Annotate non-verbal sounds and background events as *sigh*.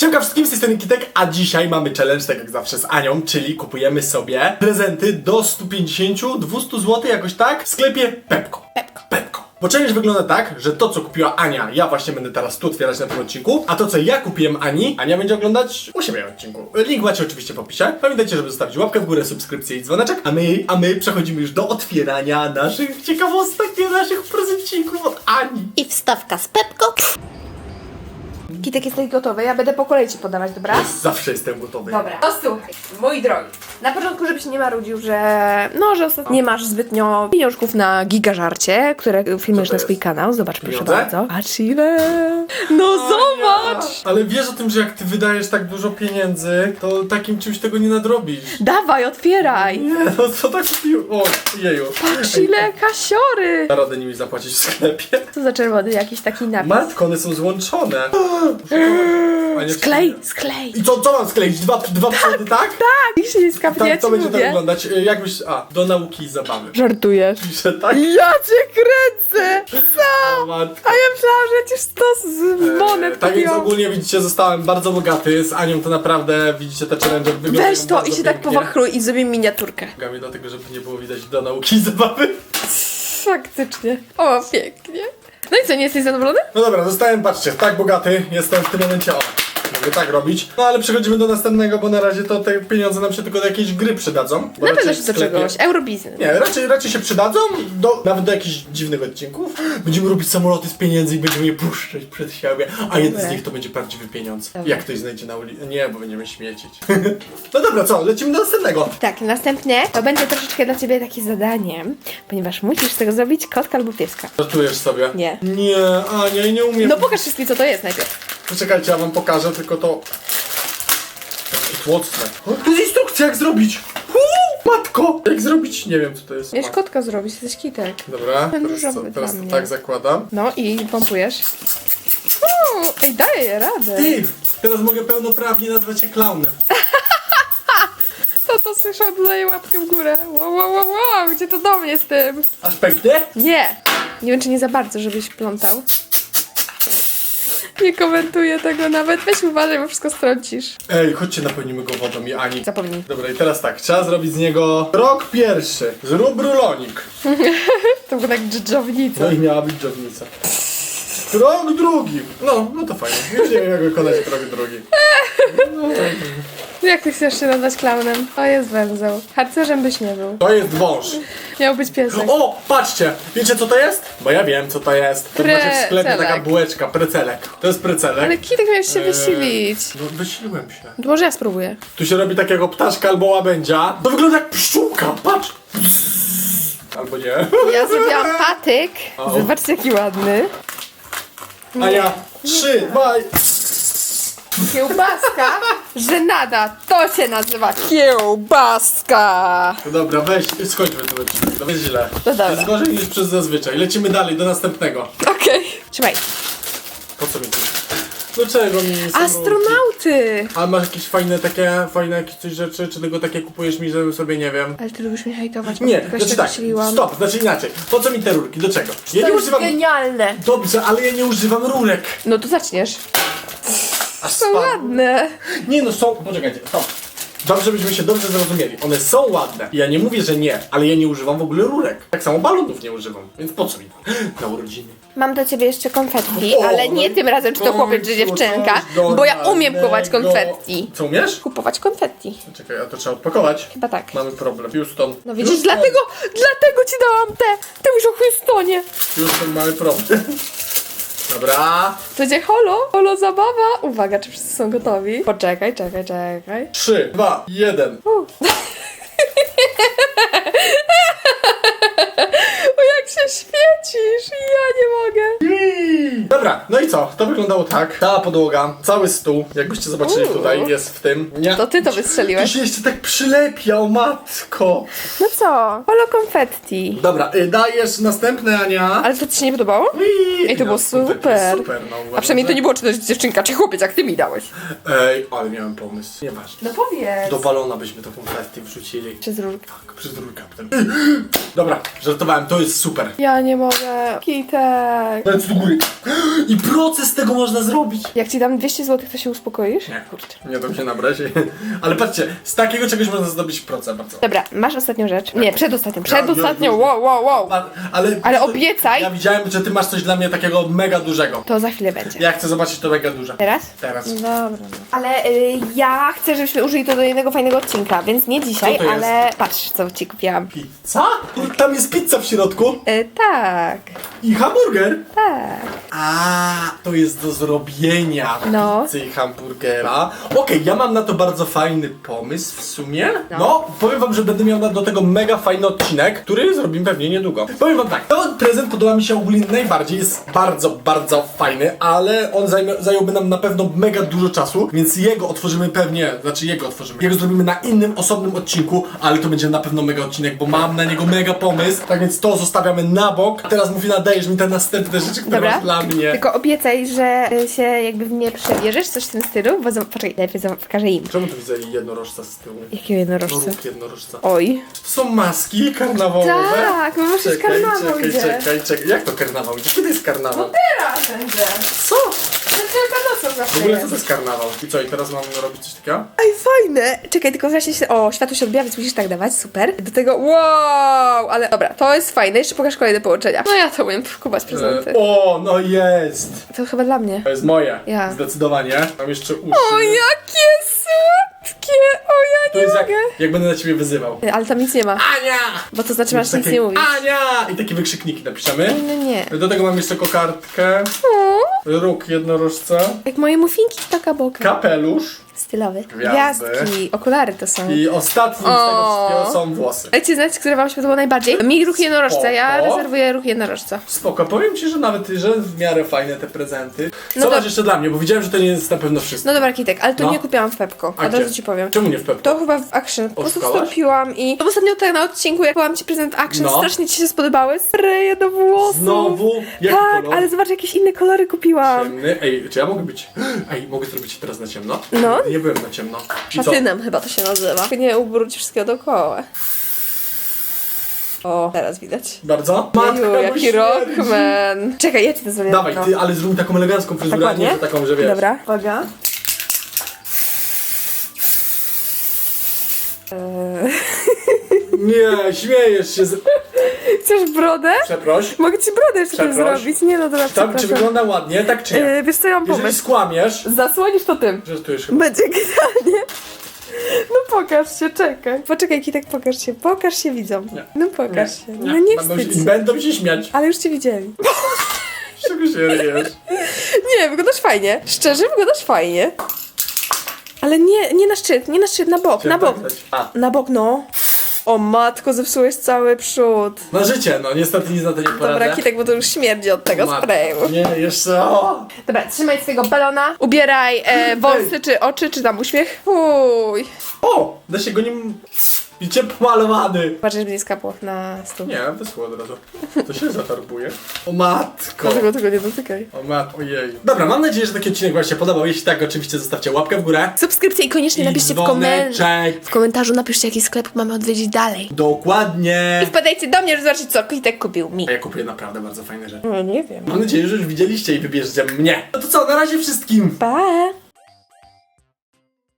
Siemka wszystkim, z tej strony Kitek, a dzisiaj mamy challenge, tak jak zawsze z Anią, czyli kupujemy sobie prezenty do 150-200 zł jakoś tak w sklepie Pepko. Pepko. Pepko. Bo challenge wygląda tak, że to co kupiła Ania, ja właśnie będę teraz tu otwierać na tym odcinku, a to co ja kupiłem Ani, Ania będzie oglądać u siebie w odcinku. Link macie oczywiście w opisie. Pamiętajcie, żeby zostawić łapkę w górę, subskrypcję i dzwoneczek, a my, a my przechodzimy już do otwierania naszych ciekawostek, nie naszych prezencików od Ani. I wstawka z Pepko. Kitek jesteś gotowy, ja będę po kolei ci podawać, dobra? Zawsze jestem gotowy. Dobra. To słuchaj, mój drogi. Na początku, żebyś nie marudził, że no, że ostatnio nie masz zbytnio pieniążków na gigażarcie, które filmujesz to na swój jest? kanał. Zobacz proszę Pieniądze? bardzo. Patrz ile! No zobacz! Ale wiesz o tym, że jak ty wydajesz tak dużo pieniędzy, to takim czymś tego nie nadrobisz. Dawaj, otwieraj! Nie, no co tak kupił? O, jeju. Patrz ile kasiory! Da radę nimi zapłacić w sklepie. Co za czerwony, jakiś taki napis. Matko, one są złączone. A nie- Sklej, sklej! I co, co mam skleić? Dwa, dwa przody, tak? Tak! Się nie skapnie, ja Tak, ci to będzie tak mówię. wyglądać. Y, Jakbyś, a, do nauki i zabawy. Żartujesz. Pisze tak? Ja cię kręcę! Co? Matko. A ja myślałam, że ci to z monet E, tak więc kupiłam. ogólnie widzicie, zostałem bardzo bogaty. Z Anią to naprawdę, widzicie, te challenge wyglądają Weź to bardzo i się tak pięknie. powachluj i zrobię miniaturkę. Nogami dlatego, żeby nie było widać do nauki i zabawy. Faktycznie. O, pięknie. No i co, nie jesteś zadowolony? No dobra, zostałem, patrzcie, tak bogaty jestem w tym momencie, o, mogę tak robić. No ale przechodzimy do następnego, bo na razie to te pieniądze nam się tylko do jakiejś gry przydadzą. Bo Na raczej pewno w się do sklepie- czegoś. Eurobiznes. Nie, raczej, raczej się przydadzą, do, nawet do jakichś dziwnych odcinków. Będziemy robić samoloty z pieniędzy i będziemy je puszczać przed siebie, a jeden z nich to będzie prawdziwy pieniądz. Dobra. Jak ktoś znajdzie na ulicy. Nie, bo będziemy śmiecić. *laughs* no dobra, co, lecimy do następnego. Tak, następne to będzie troszeczkę dla ciebie takie zadanie, ponieważ musisz z tego zrobić kotka albo pieska. Żartujesz sobie? Nie. Nie, Ania, ja nie umiem. No pokaż wszystkim, co to jest najpierw. Poczekajcie, ja wam pokażę, tylko to... Takie tłocne. O, To jest instrukcja, jak zrobić! Matko! Jak zrobić? Nie wiem, co to jest. Ma- kotka zrobić, to jest kitek. Dobra, Ten teraz, różowy to, teraz dla to mnie. tak zakładam. No i pompujesz. Uuu, i daję radę. Ty! Teraz mogę pełnoprawnie nazwać się klaunem. *laughs* Co to słyszę? Oddaję łapkę w górę. Wow, wow, wow, wow, gdzie to do mnie z tym? Aż pęknie? Nie! Nie wiem, czy nie za bardzo, żebyś plątał. *laughs* Nie komentuję tego nawet. Weź uważaj, bo wszystko strącisz. Ej, chodźcie, napełnimy go wodą i Ani. Zapomnij. Dobra, i teraz tak, trzeba zrobić z niego krok pierwszy. Zrób rulonik. *laughs* To było tak dżdżownica. No i miała być dżownica. Krok drugi. No, no to fajnie. Już nie wiem, jak wykonać krok drugi. *laughs* Jak ty chcesz się nazwać klaunem? O, jest węzeł. Harcerzem byś nie był. To jest wąż. Miał być piesek. O, patrzcie! Wiecie co to jest? Bo ja wiem co to jest. To macie w sklepie taka bułeczka, precelek. To jest precelek. Ale Kitek miałeś się Eee, wysilić. No wysiliłem się. To może ja spróbuję. Tu się robi takiego ptaszka albo łabędzia. To wygląda jak pszczółka, patrz! Albo nie. Ja zrobiłam *laughs* patyk. O. Zobaczcie, jaki ładny. A ja trzy, dwa i... Kiełbaska. Żenada. To się nazywa kiełbaska. No dobra, weź, skończmy ten odcinek. To jest źle. No dobra. Jest gorzej niż przez zazwyczaj. Lecimy dalej, do następnego. Okej. Trzymaj. Po co mi to? Dlaczego mi są? Astronauty. A masz jakieś fajne takie, fajne jakieś coś rzeczy, czy tylko takie kupujesz mi, żebym sobie nie wiem... Ale ty lubisz mnie hejtować. bo Nie, tylko znaczy się tak, wysiliłam. stop, znaczy inaczej. Po co mi te rurki? Do czego? Ja To nie jest używam... genialne. Dobrze, ale ja nie używam rurek. No to zaczniesz. Aż Są spadł. ładne. Nie no, są... Poczekajcie, stop. Dobrze, byśmy się dobrze zrozumieli. One są ładne. Ja nie mówię, że nie, ale ja nie używam w ogóle rurek. Tak samo balonów nie używam. Więc po co mi? Na urodziny. Mam do ciebie jeszcze konfetti, O, ale nie tym razem, czy to chłopiec, czy dziewczynka, coś bo ja umiem kupować normalnego. konfetti. Co umiesz? Kupować konfetti. Czekaj, a to trzeba odpakować. Chyba tak. Mamy problem. Houston. No widzisz, Houston. dlatego, dlatego ci dałam te. Ty mówisz o Houstonie. Houston, mamy problem. Dobra. To będzie holo, holo zabawa. Uwaga, czy wszyscy są gotowi? Poczekaj, czekaj, czekaj. Trzy, dwa, jeden. U. *laughs* o jak się świecisz, ja nie mogę. Dobra, no i co? To wyglądało tak. Cała podłoga, cały stół, jakbyście zobaczyli Uuu. tutaj, jest w tym. Nie. To ty to To wystrzeliłeś. się jeszcze tak przylepia, o matko. No co? Holo konfetti. Dobra, y, dajesz następne, Ania. Ale to ci się nie podobało? Ui, Ej, to było no, to super. super no, A przynajmniej to nie było czy to jest dziewczynka, czy chłopiec, jak ty mi dałeś. Ej, ale miałem pomysł. Nieważne. No powiedz. Do balona byśmy to konfetti wrzucili. Przez rurkę. Tak, przez rurkę potem. *gasps* Dobra, żartowałem, to jest super. Ja nie mogę. Kitek. Ręce do góry. I proces tego można zrobić. Jak ci dam 200 zł, to się uspokoisz? Nie. Kurczę. Nie dam się nabrać. *laughs* Ale patrzcie, z takiego czegoś można zdobyć proces bardzo. Dobra, masz ostatnią rzecz. Nie, przedostatnią. Ja- ja- Przedostatnią, wow, wow, wow. Ale, Ale obiecaj. Ja widziałem, że ty masz coś dla mnie takiego mega dużego. To za chwilę będzie. Ja chcę zobaczyć to mega duże. Teraz? Teraz. Dobra. Ale y, ja chcę, żebyśmy użyli to do jednego fajnego odcinka, więc nie dzisiaj, Co to jest? ale patrz, co ci kupiłam. Pizza? Tam jest pizza w środku Y, tak, i hamburger. tak. A, to jest do zrobienia No. pizzy i hamburgera. Okej, ja mam na to bardzo fajny pomysł w sumie. No. powiem wam, że będę miał na, do tego mega fajny odcinek, który zrobimy pewnie niedługo. Powiem wam tak, ten prezent podoba mi się ogólnie najbardziej, jest bardzo, bardzo fajny, ale on zajmie, zająłby nam na pewno mega dużo czasu, więc jego otworzymy pewnie, znaczy jego otworzymy, jego zrobimy na innym, osobnym odcinku, ale to będzie na pewno mega odcinek, bo mam na niego mega pomysł, tak więc to zostawiamy na bok. Teraz mówię, nadajesz mi te następne rzeczy, które Dobra. masz dla mnie. Tylko obiecaj, że się jakby w mnie przebierzesz, coś w tym stylu, bo zob- poczekaj, najpierw pokażę im. Czemu tu widzę jednorożca z tyłu? Jakiego No jednorożca? rób jednorożca. Oj. To są maski karnawałowe. Tak, bo przecież Czekaj, karnawał czekaj, idzie. czekaj, czekaj. Jak to karnawał idzie? Kiedy jest karnawał? Teraz będzie. Co? Nocą W zawsze ogóle co jest. to jest karnawał? I co, i teraz mam robić coś takiego? Ej, fajne! Czekaj, tylko właśnie się... O, światło się odbija, więc musisz tak dawać, super. Do tego, wow! Ale dobra, to jest fajne, jeszcze pokaż kolejne połączenia. No ja to umiem, Kuba z prezenty. E, o, no jest! To chyba dla mnie. To jest moje. Ja. Zdecydowanie. Mam jeszcze uszy. O, jakie słodkie! O, ja To nie jest jak, mogę. jak będę na ciebie wyzywał. Ale tam nic nie ma. Ania! Bo to znaczy, masz nic Takie, nie mówić. Ania! I takie wykrzykniki napiszemy. No nie. Do tego mam jeszcze kokardkę, O, róg jednorożca, jak moje muffinki taka boka. kapelusz Stylowy. Gwiazdy. Gwiazdki, okulary to są. i ostatnim z tego O. wszystkiego są włosy. Dajcie znać, które wam się podobało najbardziej. Mi ruch jednorożca, ja Spoko. rezerwuję ruch jednorożca. Spoko, powiem ci, że nawet, że w miarę fajne te prezenty. Co No masz to- jeszcze dla mnie, bo widziałem, że to nie jest na pewno wszystko. No dobra, Kitek, ale to No. nie kupiłam w Pepko. A Od razu gdzie? ci powiem. Czemu nie w Pepko? To chyba w Action. Po prostu Oszukałaś? wstąpiłam i... No, ostatnio tak na odcinku, jak byłam ci prezent Action, No. strasznie ci się spodobały. Spreje do włosów. Znowu? Jaki Tak, kolor? ale zobacz, jakieś inne kolory kupiłam. Ciemny. Ej, czy ja mogę być... *gasps* Ej, mogę zrobić teraz na ciemno? No. Nie byłem na ciemno. I co? Szatynem chyba to się nazywa. Nie ubróć wszystkiego dookoła. O, teraz widać. Bardzo? Jeju, bo jaki śmierdzi. rockman. Czekaj, ja ci to zrobię. Dawaj, ty, ale zrób taką elegancką Tak fryzurę, a nie że taką, że wiesz. Dobra, uwaga. Eee, Nie, śmiejesz się z... Chcesz brodę? Przeproś. Mogę ci brodę jeszcze tym Przeproś. zrobić. Nie no, dobra, Tam, czy przepraszam. wygląda ładnie, tak czy nie? Eee, wiesz co, ja mam Jeżeli pomysł. skłamiesz... Zasłonisz to tym. Żartujesz chyba. Będzie genialnie. No pokaż się, czekaj. Poczekaj, Kitek, pokaż się. Pokaż się widzom. Nie. No pokaż się. No nie Będą wstydź się, się. Będą się śmiać. Ale już cię widzieli. Z *laughs* czego się ryjesz? Nie, wyglądasz fajnie. Szczerze, wyglądasz fajnie. Ale nie, nie na szczyt, nie na szczyt, na bok, na bok. A, Na bok, no. O matko, zepsułeś cały przód. na życie, no niestety nic na to nie poradzę. Dobra, Kitek, bo to już śmierdzi od tego Matko. sprayu. Nie, jeszcze o! Dobra, trzymaj swojego balona, ubieraj e, wąsy, czy oczy, czy tam uśmiech. Uj. O! Da się go nim... Idzie pomalowany. Patrz, żeby nie skapło na stół. Nie, wyschło od razu. To się zatarbuje. O matko! Dlatego tego nie dotykaj. O matko, ojej. Dobra, mam nadzieję, że taki odcinek wam się podobał. Jeśli tak, oczywiście zostawcie łapkę w górę. Subskrypcję i koniecznie I napiszcie w, komen- dzwoneczek. w komentarzu, napiszcie jaki sklep mamy odwiedzić dalej. Dokładnie. I wpadajcie do mnie, żeby zobaczyć co Kitek kupił mi. A ja kupuję naprawdę bardzo fajne rzeczy. No nie wiem. Mam nadzieję, że już widzieliście i wybierzecie mnie. No to co, na razie wszystkim. Pa!